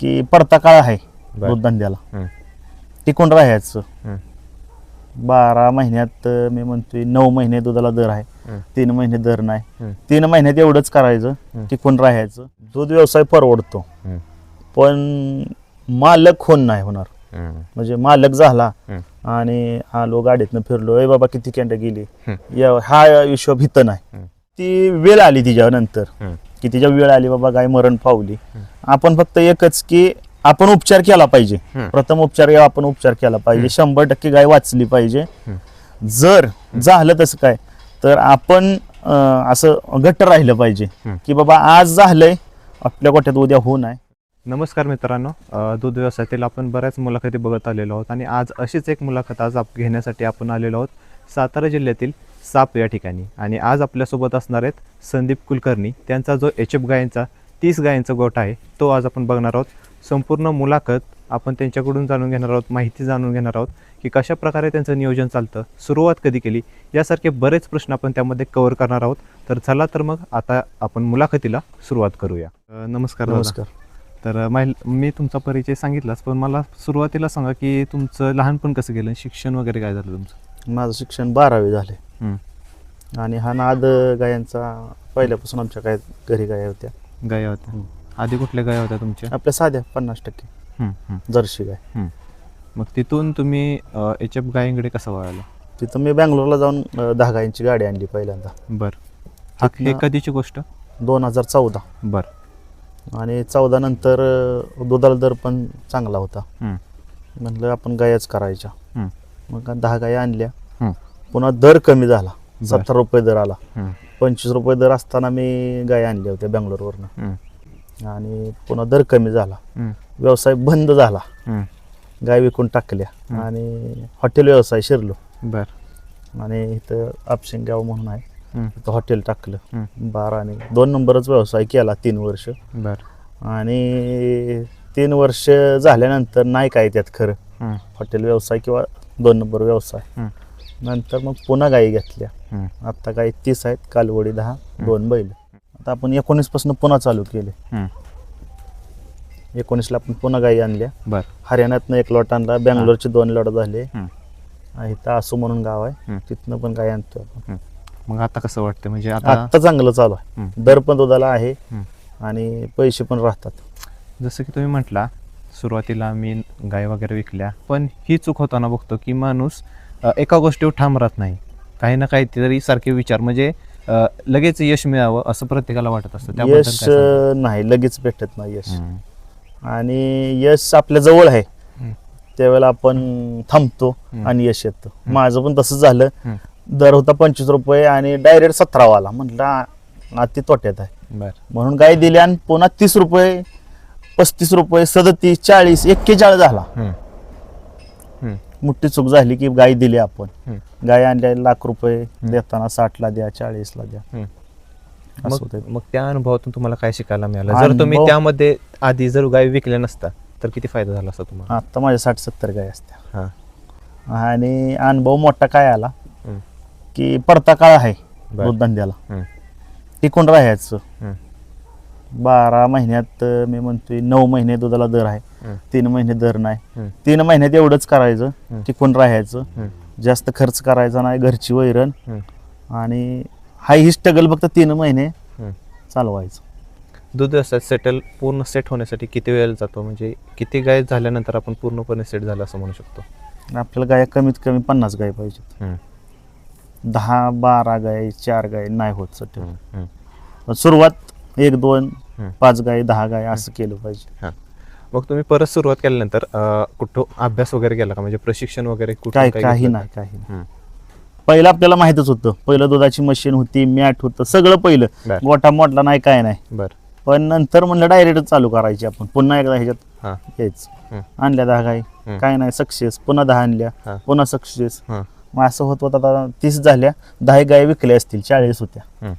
की पडता काळ आहे बर. दूध धंद्याला हम्म. टिकून राहायचं हम्म. बारा महिन्यात अं, मी म्हणतोय नऊ महिने दुधाला दर आहे हम्म. तीन महिने दर नाही हम्म. तीन महिन्यात एवढंच करायचं. टिकून राहायचं दूध व्यवसाय परवडतो हम्म. पण मालक होऊन नाही होणार हम्म. म्हणजे मालक झाला हम्म. आणि आलो गाडीतनं फिरलो ए बाबा किती कॅन्ड गेली. या- हा विश्व भीत नाही. ती वेळ आली तिच्या नंतर हम्म. की तिच्या वेळ आली बाबा गाय मरण पावली. आपण फक्त एकच की आपण उपचार केला पाहिजे. प्रथम उपचार या आपण उपचार केला पाहिजे. शंभर टक्के गाय वाचली पाहिजे. जर झालं तसं काय तर आपण असं घट्ट राहिलं पाहिजे. की बाबा आज झालंय आपल्या गोठ्यात उद्या होऊ नये. नमस्कार मित्रांनो. दूध व्यवसायातील आपण बऱ्याच मुलाखती बघत आलेलो आहोत आणि आज अशीच एक मुलाखत आज आप घेण्यासाठी आपण आलेलो आहोत. सातारा जिल्ह्यातील साप या ठिकाणी. आणि आज आपल्यासोबत असणार आहेत संदीप कुलकर्णी. त्यांचा जो एच एफ गायांचा तीस गायांचा गोठ आहे तो आज आपण बघणार आहोत. संपूर्ण मुलाखत आपण त्यांच्याकडून जाणून घेणार आहोत माहिती जाणून घेणार आहोत की कशा प्रकारे त्यांचं नियोजन चालतं सुरुवात कधी केली यासारखे बरेच प्रश्न आपण त्यामध्ये कव्हर करणार आहोत. तर चला तर मग आता आपण मुलाखतीला सुरुवात करूया. नमस्कार. नमस्कार. तर महिल मी तुमचा परिचय सांगितलाच पण मला सुरुवातीला सांगा की तुमचं लहानपण कसं गेलं? शिक्षण वगैरे काय झालं तुमचं? माझं शिक्षण बारावी झाले. आणि हा नाद गायांचा पहिल्यापासून आमच्या काय घरी गाय होत्या. गाया होत्या. आधी कुठल्या गाया होत्या तुमच्या? आपल्या साध्या पन्नास टक्के. जर्सी गाय. मग तिथून तुम्ही एच एफ गायींकडे कसं वळाला? तिथं मी बँगलोरला जाऊन दहा गायींची गाडी आणली पहिल्यांदा. बर. हा कधीची गोष्ट? दोन हजार चौदा. बर. आणि चौदा नंतर दुधाला दर पण चांगला होता. म्हटलं आपण गायच करायच्या. मग दहा गाय आणल्या. पुन्हा दर कमी झाला. सत्तर रुपये दर आला. पंचवीस रुपये दर असताना मी गाय आणल्या होत्या बँगलोरवरनं. आणि पुन्हा दर कमी झाला. व्यवसाय बंद झाला. गाय विकून टाकल्या. आणि हॉटेल व्यवसाय शिरलो. बर. आणि इथं आपशिंगाव म्हणून आहे. इथं हॉटेल टाकलं. बारा आणि दोन नंबरच व्यवसाय केला तीन वर्ष. बर. आणि तीन वर्ष झाल्यानंतर नाही काय त्यात खरं. हॉटेल व्यवसाय किंवा दोन नंबर व्यवसाय. नंतर मग पुन्हा गायी घेतल्या. आता गाई तीस आहेत कालवडी दहा दोन बैल. आता आपण एकोणीसपासून पुन्हा चालू केले. एकोणीसला आपण पुन्हा गायी आणल्या. बर. हरियाणातनं एक लॉट आणला बँगलोरचे दोन लॉट झाले. इथं आसू म्हणून गाव आहे. तिथनं पण गाय आणतो आपण. मग आता कसं वाटतं म्हणजे आता चांगलं चालू आहे. दर पण दुधाला आहे. आणि पैसे पण राहतात. जसं की तुम्ही म्हटला सुरुवातीला मी गाय वगैरे विकल्या पण ही चूक होताना बघतो की माणूस एका गोष्टीवर ठाम राहत नाही. काही ना काहीतरी सारखे विचार. म्हणजे लगेच यश मिळावं असं प्रत्येकाला वाटत असतं. त्याबद्दल यश काय सांगाल? अं, नाही लगेच भेटत नाही यश. हम्म, आणि यश आपल्या जवळ आहे. हम्म, त्यावेळेला आपण थांबतो हम्म. आणि यश येतं. माझं पण तसंच झालं. हम्म, दर होता पंचवीस रुपये आणि डायरेक्ट सतरावाला म्हटलं आ- अति तोट्यात आहे. बर. म्हणून गाय दिली आणि पुन्हा तीस रुपये पस्तीस रुपये सदतीस चाळीस एक्केचाळीस झाला. हम्म, मोठी चूक झाली की गाय दिली आपण. गाय आणल्या लाख रुपये देताना द्या चाळीसला द्या. असं मग होतं मग त्या अनुभवातून तुम्हाला काय शिकायला मिळालं? जर तुम्ही अनुभव- त्यामध्ये आधी जर गाय विकल्या नसता तर किती फायदा झाला असता तुम्हाला? आता माझ्या साठ सत्तर गाय असत्या. हा. आणि अनुभव मोठा काय आला? हम्म, की पडता काळ आहे बर. दूध धंद्याला हम्म, टिकून राहायचं. हम्म, बारा महिन्यात अं, मी म्हणतोय नऊ महिने दुधाला दर आहे. तीन महिने दर नाही. तीन महिन्यात एवढंच करायचं. टिकून राहायचं. जास्त खर्च करायचा नाही घरची वैरण. आणि हाय ही स्ट्रगल फक्त तीन महिने. चालवायचं. दूध व्यवसाय सेटल पूर्ण सेट होण्यासाठी किती वेळ जातो? म्हणजे किती गाय झाल्यानंतर आपण पूर्णपणे सेट झालं असं म्हणू शकतो? आपल्याला गाय कमीत कमी पन्नास गाय पाहिजेत. दहा बारा गाय चार गाय नाही होत सध्या. पण सुरुवात एक दोन. पाच गाय दहा गाय असं केलं पाहिजे. हा. मग तुम्ही परत सुरुवात केल्यानंतर अं, कुठं अभ्यास वगैरे केला का? म्हणजे प्रशिक्षण वगैरे कुठं काय काही घेतलं? नाही काही नाही? हम्म, पहिलं आपल्याला माहितच होतं. पहिलं दुधाची मशीन होती मॅट होतं सगळं पहिलं. बर. गोटा मोडला नाही काय नाही. बर. पण नंतर म्हणलं डायरेक्ट चालू करायची आपण. पुन्हा एकदा ह्याच्यात हां. आणल्या दहा गाय. हम्म. काय नाही सक्सेस. पुन्हा दहा आणल्या. पुन्हा सक्सेस. हां. मग असं होत होत आता तीस झाल्या. दहा गाय विकल्या असतील चाळीस होत्या. हम्म.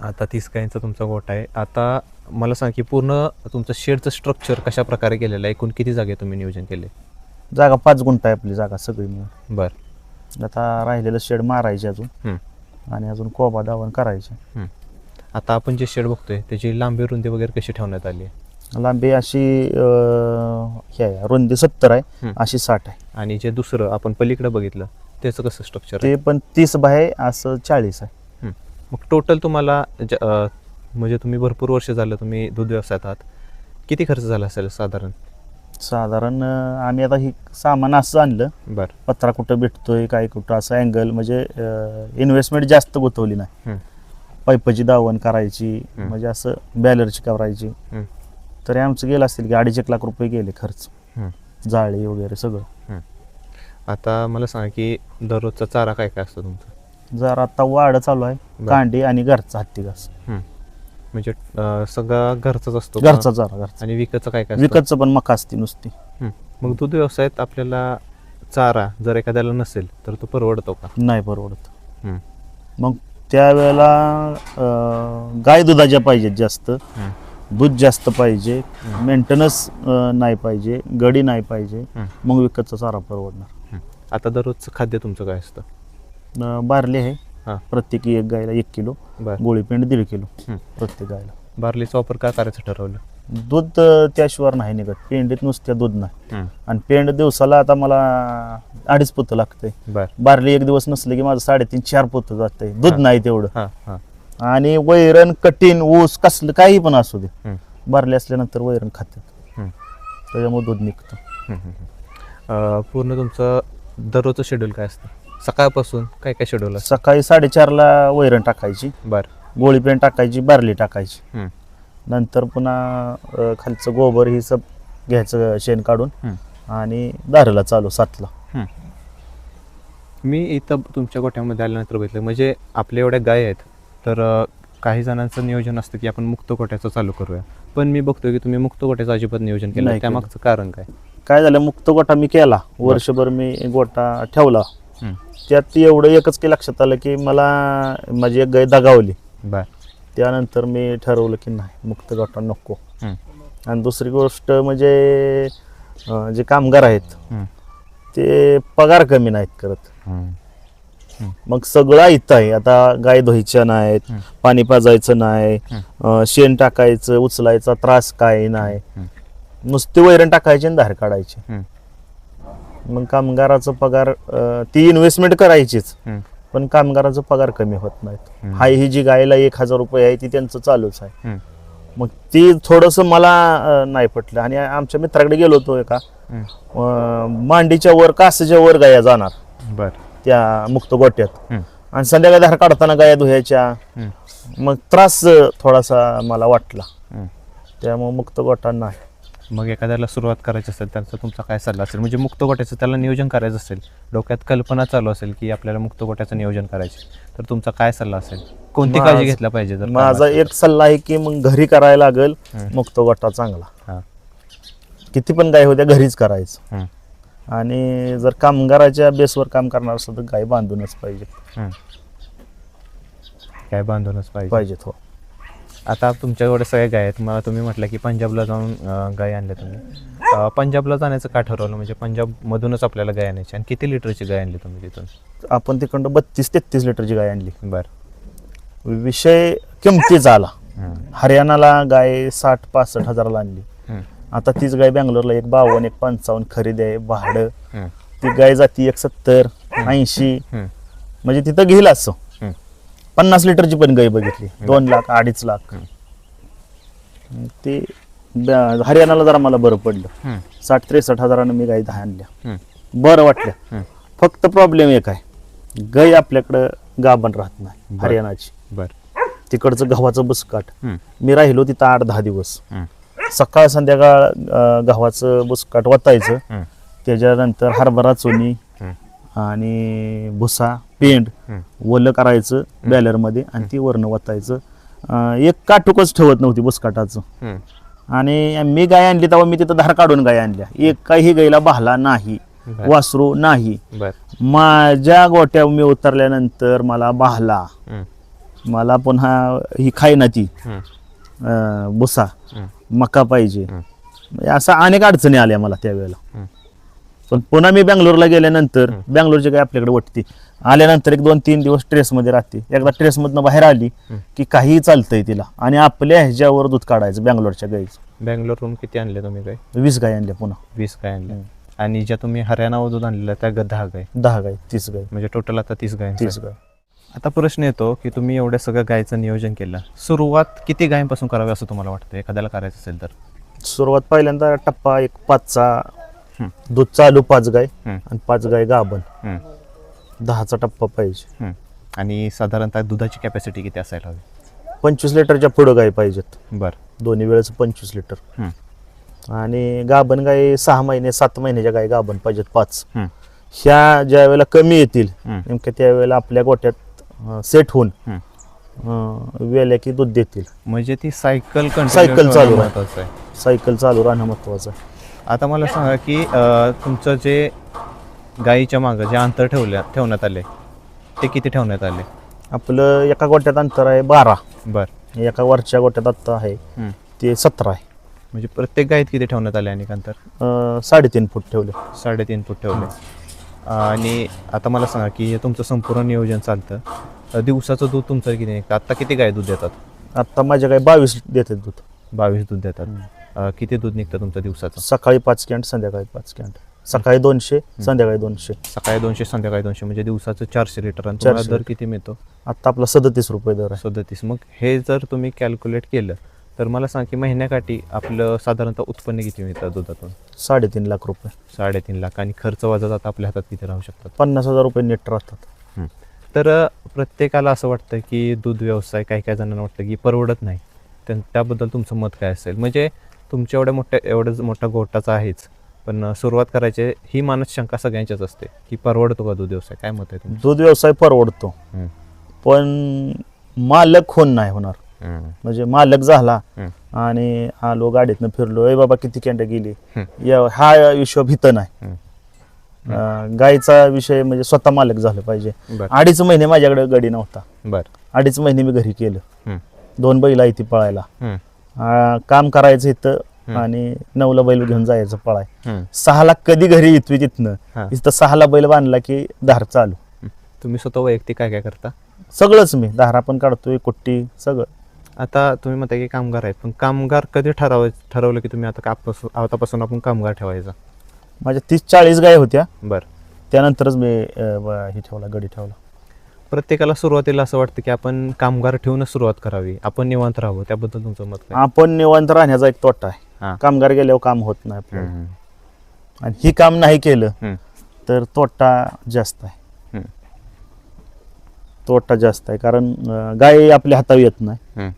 आता तीस गायींचा तुमचा गोठा आहे. आता मला सांग की पूर्ण तुमचं शेडचं स्ट्रक्चर कशा प्रकारे केलेलं आहे? एकूण किती जागे तुम्ही नियोजन केले? जागा पाच गुंठ आहे आपली जागा सगळी मिळून. बर. आता राहिलेलं शेड मारायचे अजून. आणि अजून कोबा दावण करायचे. आता आपण जे शेड बघतोय त्याची लांबी रुंदी वगैरे कशी ठेवण्यात आली आहे? लांबी अशी अं, हे आहे रुंदी सत्तर आहे. अशी साठ आहे. आणि जे दुसरं आपण पलीकडे बघितलं त्याचं कसं स्ट्रक्चर आहे? ते पण तीस बाय असं चाळीस आहे. मग टोटल तुम्हाला म्हणजे तुम्ही भरपूर वर्ष झालं तुम्ही दूध व्यवसायात आहात. किती खर्च झाला असेल साधारण? साधारण आम्ही आता ही सामान असं आणलं. बरं. पत्रा कुठं भेटतोय काय कुठं असं अँगल म्हणजे इन्व्हेस्टमेंट जास्त गुंतवली नाही. पाईपाची दावण करायची. म्हणजे असं बॅलरची करायची. तरी आमचं गेलं असतील की अडीच एक लाख रुपये गेले खर्च. जाळी वगैरे सगळं. आता मला सांगा की दररोजचा चारा काय काय असतो तुमचा? जर आता वाढ चालू आहे बरं. कांडी आणि घरचा हत्ती घास म्हणजे अं, सगळा घरचाच असतो का? घरचा चारा घरचा आणि विकतचं काय काय असतं? विकतचं पण मका असते नुसती. मग दूध व्यवसायात आपल्याला चारा जर एखाद्याला नसेल तर तो परवडतो का नाही परवडत. मग त्यावेळेला अं, गाय दुधाच्या पाहिजेत जास्त. दूध जास्त पाहिजे. मेंटेनन्स नाही पाहिजे गडी नाही पाहिजे. मग विकतचा चारा परवडणार. आता दररोजचं खाद्य तुमचं काय असतं अं, बारले आहे. प्रत्येकी एक गायला एक किलो बरं. गोळीपेंड दीड किलो. प्रत्येक गायला. बार्लीचा वापर का करायचं ठरवलं? दूध अं, त्याशिवाय नाही निघत. पेंडीत नुसत्या दूध नाही. आणि पेंड दिवसाला आता मला अडीच पोतं लागतंय. बर. बारली एक दिवस नसले की माझं साडेतीन चार पोतं जातंय. दूध. नाही तेवढं. हां हां. आणि वैरण कठीण ऊस कसलं काही पण असू दे. बारले असल्यानंतर वैरण खातात. त्याच्यामुळे दूध निघतं. पूर्ण तुमचं दररोजचं शेड्यूल काय असतं? सकाळपासून काय काय शेड्यूल असतं? सकाळी साडेचारला वैरण टाकायची. बर. गोळी पेंड टाकायची बारली टाकायची. नंतर पुन्हा अं, खालचं गोबर ही सब घ्यायचं शेण काढून. हं. आणि दारला चालू सातला. मी इथं तुमच्या गोठ्यामध्ये आल्यानंतर बघितलं म्हणजे आपल्या एवढ्या गाय आहेत तर अं, काही जणांचं नियोजन असतं की आपण मुक्त गोठ्याचं चालू करूया. पण मी बघतोय की तुम्ही मुक्त गोठ्याचं अजिबात नियोजन केलं नाही. त्यामागचं कारण काय? काय झालं मुक्त गोठा मी केला. वर्षभर मी गोठा ठेवला. त्यात एवढं एकच की लक्षात आलं की मला माझी एक गाय दगावली बर त्यानंतर मी ठरवलं की नाही मुक्त गोठा नको हं. आणि दुसरी गोष्ट म्हणजे अं, जे कामगार आहेत हं. ते पगार कमी नाहीत करत हं. मग सगळं इथं आहे आता गाय धुवायच्या नाहीत हं. पाणी पाजायचं नाही हं. अं, शेण टाकायचं उचलायचा त्रास काय नाही हं. नुसते वैरण टाकायचे आणि धार काढायचे हं. मग कामगाराचा पगार अं, ती इन्व्हेस्टमेंट करायचीच. पण कामगाराचा पगार कमी होत नाहीत हं. हाय ही जी गायला एक हजार रुपये आहे ती त्यांचं चालूच आहे. मग ती थोडंसं मला अं, नाही पटलं आणि आमच्या मित्राकडे गेलो होतो एका. अं, मांडीच्या वर कासच्या वर गाया जाणार बर त्या मुक्त गोट्यात. आणि संध्याकाळी धार काढताना गाया धुयाच्या. मग त्रास अं, थोडासा मला वाटला. त्यामुळे मुक्त गोटा नाही मग एखाद्याला सुरुवात करायची असेल त्यांचा तुमचा काय सल्ला असेल? म्हणजे मुक्त गोट्याचं त्याला नियोजन करायचं असेल डोक्यात कल्पना चालू असेल की आपल्याला मुक्त गोट्याचं नियोजन करायचे तर तुमचा काय सल्ला असेल? कोणती काळजी घेतला पाहिजे जर माझा एक सल्ला आहे की मग घरी करायला लागेल. मुक्त गोटा चांगला. किती पण गाय होत्या घरीच करायचं. आणि जर कामगाराच्या बेसवर काम करणार असेल तर गाय बांधूनच पाहिजे. काय बांधूनच पाहिजे. पाहिजेत हो. आता तुमच्याकडे सगळ्या गाय आहेत. मला तुम्ही म्हटलं की पंजाबला जाऊन अं, गाय आणल्या तुम्ही. अं, पंजाबला जाण्याचं का ठरवलं? म्हणजे पंजाबमधूनच आपल्याला गाय आणायची आणि किती लिटरची गाय आणली तुम्ही तिथून? आपण तिकडं बत्तीस तेहतीस लिटरची गाय आणली. बरं. विषय किमतीचा आला हं. हरियाणाला गाय साठ पासष्ट हजाराला आणली. हं. आता तीच गाय बँगलोरला एक बावन्न एक पंचावन्न खरेदी आहे भाडं. हं. ती गाय जाती एक सत्तर ऐंशी. हं. म्हणजे तिथं घेईल असं. पन्नास लिटरची पण गाय बघितली दोन लाख अडीच लाख ते ब- हरियाणाला जरा मला बरं पडलं. साठ त्रेसष्ट हजारानं मी गाय दहा आणल्या. बरं वाटल्या हं. फक्त प्रॉब्लेम एक आहे गाय आपल्याकडं गाभण राहत नाही बरं. हरियाणाची बरं तिकडचं गव्हाचं बुसकाट. मी राहिलो तिथं आठ दहा दिवस. सकाळ संध्याकाळ अं, गव्हाचं बुसकाट वतायचं. त्याच्यानंतर हरभरा चोनी. आणि भुसा हं. ओलं करायचं बॅलरमध्ये आणि ती वरनं वतायचं एक काटूकच ठेवत नव्हती बुसकाटाचं. आणि मी गाय आणली तेव्हा मी तिथं धार काढून गाय आणल्या एक काही गायला बहला नाही. वासरू नाही माझ्या गोट्या मी उतरल्यानंतर मला बहला. मला पुन्हा ही खाय ना ती भुसा. मका पाहिजे असं अनेक अडचणी आल्या मला त्यावेळेला. पण पुन्हा मी बँगलोरला गेल्यानंतर बँगलोरची गाय आपल्याकडे वाटते आल्यानंतर एक दोन तीन दिवस ट्रेसमध्ये राहते. एकदा ट्रेसमधनं बाहेर आली की काहीही चालतंय तिला. आणि आपल्या ह्याच्यावर दूध काढायचं बँगलोरच्या गाईचं. बँगलोरहून किती आणले तुम्ही काय वीस गाय आणल्या पुन्हा. वीस गाय आणल्या. आणि ज्या तुम्ही हरियाणामधून आणलेल्या त्या ग- दहा गाय दहा गाय तीस गाय म्हणजे टोटल आता तीस गाय तीस गाय आता प्रश्न येतो की तुम्ही एवढ्या सगळं गायचं नियोजन केलं सुरुवात किती गायीपासून करावी असं तुम्हाला वाटतं? एखाद्याला करायचं असेल तर. सुरुवात पहिल्यांदा टप्पा एक पाचचा. दूध चालू पाच गाय. आणि पाच गाय गाभण. दहाचा टप्पा पाहिजे. आणि साधारणतः दुधाची कॅपॅसिटी किती असायला हवी? पंचवीस लिटरच्या पुढं गाय पाहिजेत. बरं. दोन्ही वेळेचं पंचवीस लिटर. हं, आणि गाभण गाय सहा महिने सात महिन्याच्या गाय गाभण पाहिजेत पाच. हं, ह्या ज्या वेळेला कमी येतील हं. नेमक्या त्यावेळेला आपल्या गोट्यात सेट होऊन हं. अं, वेल्या की दूध देतील. म्हणजे ती सायकल सायकल चालू आहे. महत्वाचं आहे. सायकल चालू राहणं महत्वाचं आहे. आता मला सांगा की अं, तुमचं जे गाईच्या मागं जे अंतर ठेवल्या ठेवण्यात आले ते किती ठेवण्यात आले? आपलं एका गोट्यात अंतर आहे बारा. बरं. एका वरच्या गोट्यात आता आहे हं. ते सतरा आहे. म्हणजे प्रत्येक गाईत किती ठेवण्यात आले आणि अंतर? अं, साडेतीन फूट ठेवले. साडेतीन फूट ठेवले. आणि आता मला सांगा की हे तुमचं संपूर्ण नियोजन चालतं. अं, दिवसाचं दूध तुमचं किती निघतं आत्ता किती गाय दूध देतात? आता माझ्या गाय बावीस देतात दूध. बावीस दूध देतात. अं, किती दूध निघतं तुमचं दिवसाचं? सकाळी पाच कॅन्ट संध्याकाळी पाच कॅन्ट. सकाळी दोनशे संध्याकाळी दोनशे. सकाळी दोनशे संध्याकाळी दोनशे म्हणजे दिवसाचं चारशे लिटर. आणि तुम्हाला चारशे दर किती मिळतो? आता आपला सदतीस रुपये दर आहे. सदतीस. मग हे जर तुम्ही कॅल्क्युलेट केलं तर मला सांग की महिन्याकाठी आपलं साधारणतः उत्पन्न किती मिळतं दुधातून? साडेतीन लाख रुपये. साडेतीन लाख. आणि खर्च वजा जाता आपल्या हातात किती राहू शकतात? पन्नास हजार रुपये नेट राहतात. तर अ, प्रत्येकाला असं वाटतं की दूध व्यवसाय काही काही जणांना वाटतं की परवडत नाही. त्या त्याबद्दल तुमचं मत काय असेल? म्हणजे तुमच्या एवढ्या मोठ्या एवढं मोठा गोटाचा आहेच. पण सुरुवात करायची ही मानस शंका सगळ्यांच्याच असते की परवडतो का दूध व्यवसाय काय मत आहे दूध व्यवसाय परवडतो. पण मालक होऊन नाही होणार. म्हणजे मालक झाला. आणि आलो गाडीतनं फिरलो ए बाबा किती कॅन्ट गेली? हा हिशोब हित नाही. गायचा विषय म्हणजे स्वतः मालक झालं पाहिजे. अडीच महिने माझ्याकडे गाडी नव्हता. बर. अडीच महिने मी घरी केलं. दोन बैल आहे ती पळायला. अं, काम करायचं इथं. आणि नऊला बैल घेऊन जायचं पळाय. हम्म. सहाला कधी घरी येतोय तिथनं. इथं सहाला बैल बांधला की धार चालू. तुम्ही स्वतः वैयक्तिक काय काय करता? सगळंच मी. धारा पण काढतोय कुट्टी सगळं. आता तुम्ही म्हणता की कामगार आहेत पण कामगार कधी ठराव ठरवलं की तुम्ही आता कापासून आतापासून आपण कामगार ठेवायचा? माझ्या तीस चाळीस गाय होत्या. बर. त्यानंतरच मी अं, ब- हे ठेवला गडी ठेवला. प्रत्येकाला सुरुवातीला असं वाटतं की आपण कामगार ठेवूनच सुरुवात करावी आपण निवांत राहावं त्याबद्दल तुमचं मत काय आपण निवांत राहण्याचा एक तोटा हा. आहे कामगार गेल्यावर काम होत नाही आपल्याला. हम्म. आणि ही काम नाही केलं. तर तोटा जास्त आहे हम्म. तोटा जास्त आहे कारण अं, गाय आपल्या हातावर येत नाही हम्म.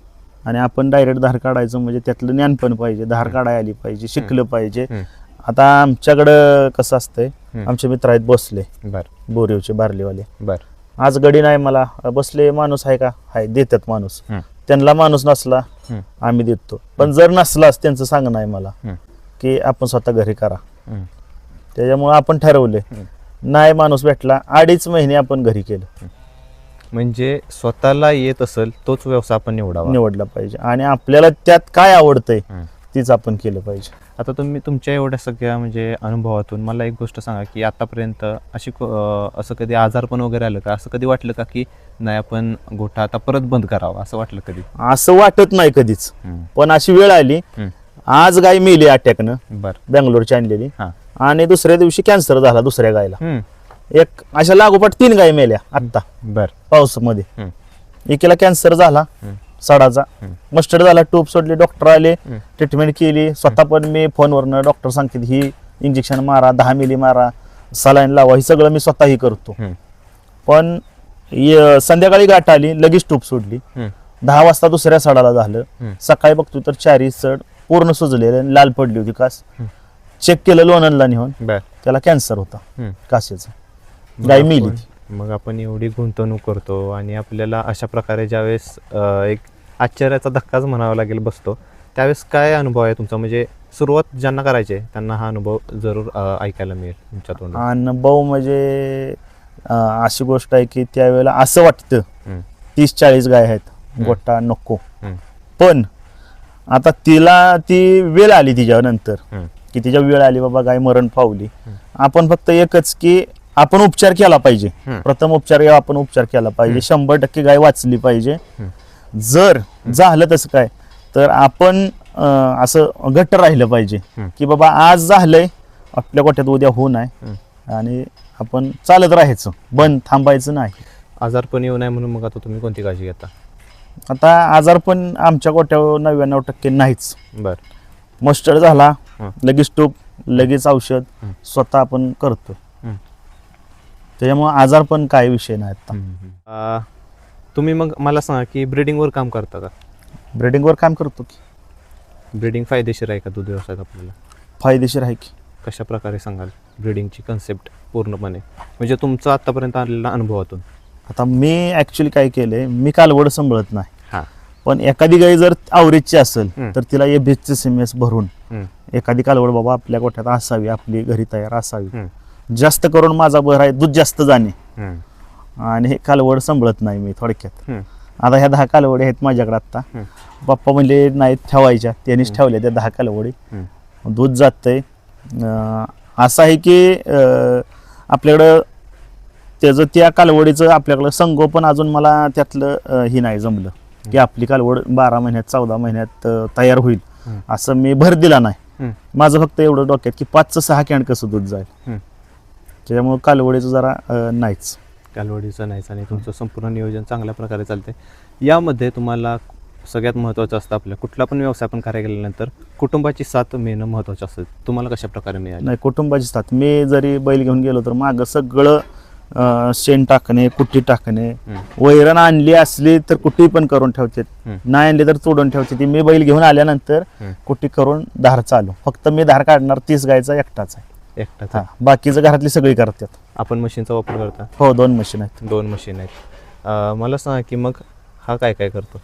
आणि आपण डायरेक्ट धार काढायचं म्हणजे त्यातलं ज्ञान पण पाहिजे धार काढायला आली पाहिजे शिकलं पाहिजे हम्म. आता आमच्याकडं कसं असतंय हम्म. आमचे मित्र आहेत बसले बर बोरिवचे बारलेवाले बर आज गडी नाही मला बसले माणूस आहे का आहे देतात माणूस. त्यांना माणूस नसला. आम्ही देतो पण जर नसलाच त्यांचं सांगणं आहे मला. की आपण स्वतः घरी करा. त्याच्यामुळे आपण ठरवले. नाही माणूस भेटला अडीच महिने आपण घरी केलं म्हणजे स्वतःला येत असेल तोच व्यवसाय आपण निवडावा निवडला पाहिजे आणि आपल्याला त्यात काय आवडतंय. तीच आपण केलं पाहिजे आता तुम्ही तुमच्या एवढ्या सगळ्या म्हणजे अनुभवातून मला एक गोष्ट सांगा की आतापर्यंत अशी असं कधी आजारपण वगैरे आलं का? असं कधी वाटलं का की नाही आपण गोठा आता परत बंद करावा असं वाटलं कधी? असं वाटत नाही कधीच. पण अशी वेळ आली. आज गाय मेली अटॅकनं. बर. बँगलोरची आणलेली. हां. आणि दुसऱ्या दिवशी कॅन्सर झाला दुसऱ्या गायला. एक अशा लागोपाठ तीन गाय मेल्या आत्ता. बर. पावसामध्ये. एकीला कॅन्सर झाला. सडाचा. मस्टर्ड झाला ट्यूब सोडली डॉक्टर आले. ट्रीटमेंट केली स्वतः पण मी फोनवरनं डॉक्टर सांगते ही इंजेक्शन मारा दहा मिली मारा सलाईन लावा हे सगळं मी स्वतःही करतो. पण संध्याकाळी गाठ आली लगेच ट्यूब सोडली. दहा वाजता दुसऱ्या सडाला झालं. सकाळी बघतो तर चारही सड पूर्ण सुजलेले आणि लाल पडली होती कास. चेक केलं लोणंदला नेऊन बर त्याला कॅन्सर होता. कासेचा गाय मेली. मग आपण एवढी गुंतवणूक करतो आणि आपल्याला अशा प्रकारे ज्यावेळेस एक आश्चर्याचा धक्काच म्हणावा लागेल बसतो त्यावेळेस काय अनुभव आहे तुमचा म्हणजे सुरुवात ज्यांना करायची आहे, त्यांना हा अनुभव जरूर ऐकायला मिळेल तुमच्या आणि भाऊ म्हणजे अशी गोष्ट आहे की त्यावेळेला असं वाटतं. तीस चाळीस गाय आहेत गोटा नको. पण आता तिला ती वेळ आली तिच्यानंतर हम्म. की तिच्या वेळ आली बाबा गाय मरण पावली आपण फक्त एकच की आपण उपचार केला पाहिजे. प्रथम उपचार या आपण उपचार केला पाहिजे. शंभर टक्के गाय वाचली पाहिजे. जर झालं तसं काय तर आपण असं घट्ट राहिलं पाहिजे. की बाबा आज झालंय आपल्या गोठ्यात उद्या होऊ नये. आणि आपण चालत राहायचं बंद थांबायचं नाही. आजार पण येऊ नये म्हणून मग आता तुम्ही कोणती काळजी घेता? आता आजार पण आमच्या गोठ्यावर नव्याण्णव टक्के नाहीच. बर. मस्टर्ड झाला. लगेच टूप लगेच औषध. स्वतः आपण करतो. त्याच्यामुळे आजार पण काय विषय नाही आता. अं, तुम्ही मग मला सांगा की ब्रिडिंगवर काम करता का? ब्रिडिंगवर काम करतो की. ब्रिडिंग फायदेशीर आहे का दूध व्यवसायात आपल्याला? फायदेशीर आहे की. कशा प्रकारे सांगाल ब्रिडिंगची कन्सेप्ट पूर्णपणे? म्हणजे तुमचा आतापर्यंत आलेला अनुभवातून. आता मी ऍक्च्युली काय केलंय मी कालवड सांभाळत नाही. हां. पण एखादी गाय जर आवरेजची असेल. तर तिला ए बीसचे सिमेस भरून एखादी कालवड बाबा आपल्या गोठ्यात असावी आपली घरी तयार असावी. जास्त करून माझा भर आहे दूध जास्त जाणे. आणि हे कालवड सांभाळत नाही मी थोडक्यात. आता ह्या दहा कालवडी आहेत माझ्याकडे आता हं, पप्पा म्हणले नाही ठेवायच्या. त्यांनीच ठेवल्या त्या दहा कालवडी. हं. दूध जातंय. असं आहे की आपल्याकडं त्याचं त्या कालवडीचं आपल्याकडं संगोपन अजून मला त्यातलं हे नाही जमलं. की आपली कालवड बारा महिन्यात चौदा महिन्यात तयार होईल. असं मी भर दिला नाही. माझं फक्त एवढं डोक्यात की पाचचं सहा कॅन कसं दूध जाईल. त्याच्यामुळं कालवडीचं जरा अं, नाहीच. कालवडीचं नाहीच आणि तुमचं संपूर्ण नियोजन चांगल्या प्रकारे चालते यामध्ये तुम्हाला सगळ्यात महत्त्वाचं असतं आपल्या कुठला पण व्यवसाय आपण कार्य केल्यानंतर कुटुंबाची साथ मिळणं महत्त्वाचं असतं. तुम्हाला कशा प्रकारे मिळाली? नाही कुटुंबाची साथ. मी जरी बैल घेऊन गेलो तर मागं सगळं अं, शेण टाकणे कुट्टी टाकणे वैरण आणली असली तर कुट्टी पण करून ठेवते. नाही आणली तर तोडून ठेवते ती मी बैल घेऊन आल्यानंतर. कुट्टी करून धार चालू. फक्त मी धार काढणार तीस गायचा एकटाच आहे. एकटाच हा बाकीचं घरातली सगळी करतात. आपण मशीनचा वापर करता? हो दोन मशीन आहेत. दोन मशीन आहेत. अं, मला सांगा की मग हा काय काय करतो?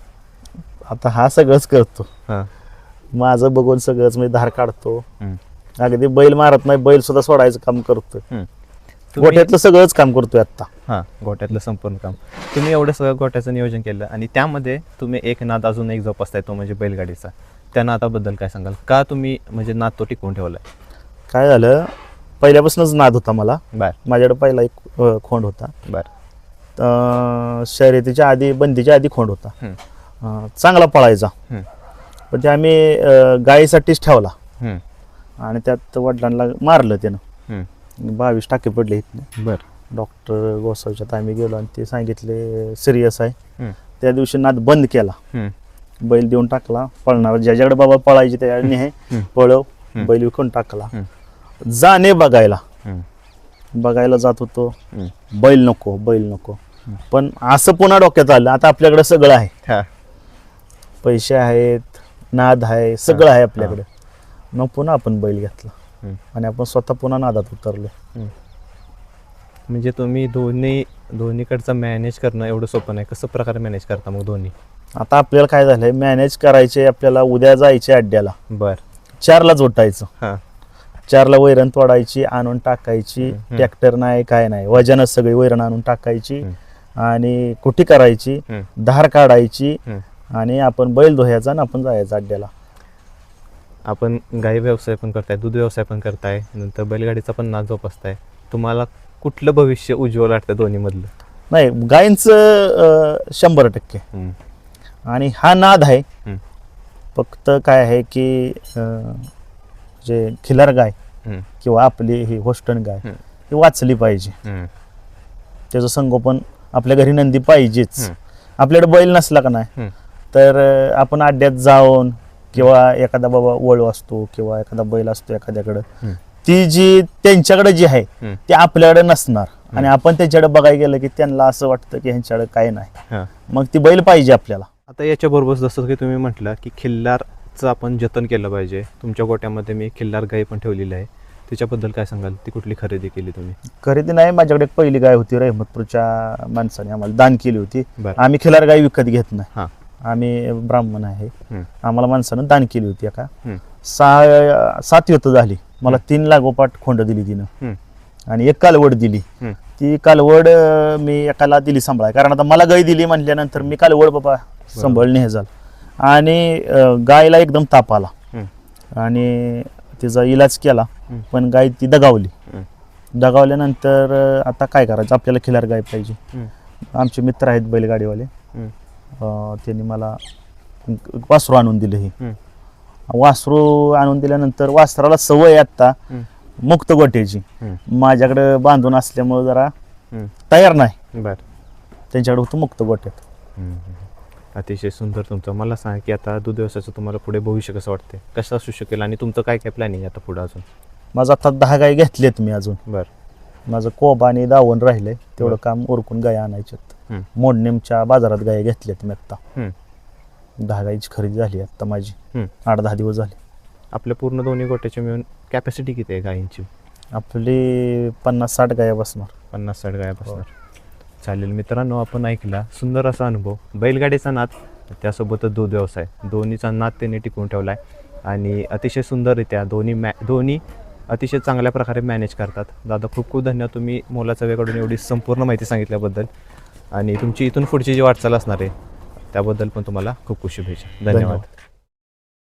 आता हा सगळंच करतो. हां. माझं बघून सगळंच मी धार काढतो. अगदी बैल मारत नाही बैल सुद्धा सोडायचं काम करतोय. हं. तुम्ही- गोठ्यातलं सगळंच काम करतोय आता हां गोट्यातलं संपूर्ण काम. तुम्ही एवढं सगळं गोट्याचं नियोजन केलं आणि त्यामध्ये तुम्ही एक नाद अजून एक जोपासताय तो म्हणजे बैलगाडीचा. त्या नादाबद्दल काय सांगाल? का तुम्ही म्हणजे नाद तो टिकवून ठेवलाय? काय झालं? पहिल्यापासूनच नाद होता मला. बर. माझ्याकडे पहिला एक अं, खोंड होता. बर. अं, शर्यतीच्या आधी बंदीच्या आधी खोंड होता. अं, चांगला पळायचा. पण ते आम्ही अं, गायीसाठीच ठेवला. आणि त्यात वडिलांना मारलं त्यानं. बावीस टाके पडले इथनं. बर. डॉक्टर गोसावीच्यात आम्ही गेलो आणि ते सांगितले सिरियस आहे. त्या दिवशी नाद बंद केला. बैल देऊन टाकला. पळणार ज्याच्याकडे बाबा पळायचे त्याने हे. पळव. बैल विकून टाकला. जाणे बघायला. बघायला जात होतो. बैल नको बैल नको. हं. पण असं पुन्हा डोक्यात आलं आता आपल्याकडे सगळं आहे. हा, पैसे आहेत नाद आहे सगळं आहे आपल्याकडे. मग पुन्हा आपण बैल घेतला. आणि आपण स्वतः पुन्हा नादात उतरलो. म्हणजे तुम्ही दोन्ही दोन्हीकडचं मॅनेज करणं एवढं सोपं नाही. कसं प्रकारे मॅनेज करता मग दोन्ही? आता आपल्याला काय झालंय मॅनेज करायचे आपल्याला उद्या जायचे अड्ड्याला. बर. चारलाच उठायचं. हां. चारला वैरण तोडायची आणून टाकायची. ट्रॅक्टर नाही काय नाही. वजनच सगळी वैरण आणून टाकायची. आणि कुठी करायची? धार काढायची. आणि आपण बैल धुयाचा आणि आपण जायचं अड्ड्याला. आपण गाई व्यवसाय पण करताय दूध व्यवसाय पण करताय नंतर बैलगाडीचा पण नाद जोपासताय. तुम्हाला कुठलं भविष्य उज्ज्वल वाटतं दोन्ही मधलं नाही गायींचं शंभर टक्के. आणि हा नाद आहे. फक्त काय आहे की जे खिलार गाय किंवा आपली ही होस्टन गाय हं. वाचली पाहिजे. हं, त्याचं संगोपन आपल्या घरी नंदी पाहिजेच. आपल्याकडे बैल नसला का नाही? हं, तर आपण अड्ड्यात जाऊन किंवा एखादा बाबा वळू असतो किंवा एखादा बैल असतो एखाद्याकडं ती जी त्यांच्याकडे जी आहे हं, ती आपल्याकडे नसणार. आणि आपण त्यांच्याकडे बघायला गेलं की त्यांना असं वाटतं की ह्यांच्याकडे काय नाही. मग ती बैल पाहिजे आपल्याला. आता याच्याबरोबर जसं की तुम्ही म्हटलं की खिल्लारचं आपण जतन केलं पाहिजे. तुमच्या गोट्यामध्ये मी खिल्लार गाई पण ठेवलेली आहे. त्याच्याबद्दल काय सांगाल? ती कुठली खरेदी केली तुम्ही? खरेदी नाही माझ्याकडे एक पहिली गाय होती रहमतपूरच्या माणसाने आम्हाला दान केली होती. बरं. आम्ही खिलार गाय विकत घेत नाही. हां. आम्ही ब्राह्मण आहे. हं, आम्हाला माणसानं दान केली होती एका. हं, सहा सात युत झाली. मला तीन लागोपाठ खोंड दिली तिनं. हं, आणि एक कालवड दिली. हं, ती कालवड अं, मी एकाला दिली सांभाळाय कारण आता मला गाय दिली म्हटल्यानंतर मी कालवड बाबा सांभाळणे हे झालं. आणि अं, गायला एकदम ताप आला आणि तिचा इलाज केला. पण गाय ती दगावली. दगावल्यानंतर अं, आता काय करायचं आपल्याला खिलार गाय पाहिजे. आमचे मित्र आहेत बैलगाडीवाले. अं, त्यांनी मला वासरू आणून दिलं हे. वासरू आणून दिल्यानंतर वासराला सवय आहे आत्ता. मुक्त गोट्याची. माझ्याकडे बांधून असल्यामुळे जरा. तयार नाही बर त्यांच्याकडे होतं मुक्त गोट्यात अतिशय सुंदर तुमचं. मला सांगा की आता दूध व्यवसायाचं तुम्हाला पुढे भविष्य कसं वाटते कसं असू शकेल आणि तुमचं काय काय प्लॅनिंग आता पुढे अजून? माझं आता दहा गाय घेतलेत मी अजून. बर. माझं कोबा आणि दावण राहिलंय. तेवढं काम उरकून गाय आणायच्यात. हं. मोडनेमच्या बाजारात गाय घेतल्यात मी आत्ता. हं. दहा गायची खरेदी झाली आत्ता माझी. हं. आठ दहा दिवस झाले. आपल्या पूर्ण दोन्ही गोट्याचे मिळून कॅपॅसिटी किती आहे गायींची? आपली पन्नास साठ गाया बसणार. पन्नास साठ गाया बसणार. चालेल. मित्रांनो आपण ऐकला सुंदर असा अनुभव. बैलगाडीचा नाद त्यासोबतच दूध व्यवसाय. दोन्हीचा नाद त्यांनी टिकून ठेवला आहे आणि अतिशय सुंदररित्या दोन्ही मॅ दोन्ही अतिशय चांगल्या प्रकारे मॅनेज करतात. दादा खूप खूप धन्यवाद तुम्ही मोलाचा वेकडून एवढी संपूर्ण माहिती सांगितल्याबद्दल. आणि तुमची इथून पुढची जी वाटचाल असणार आहे त्याबद्दल पण तुम्हाला खूप खूप शुभेच्छा. धन्यवाद.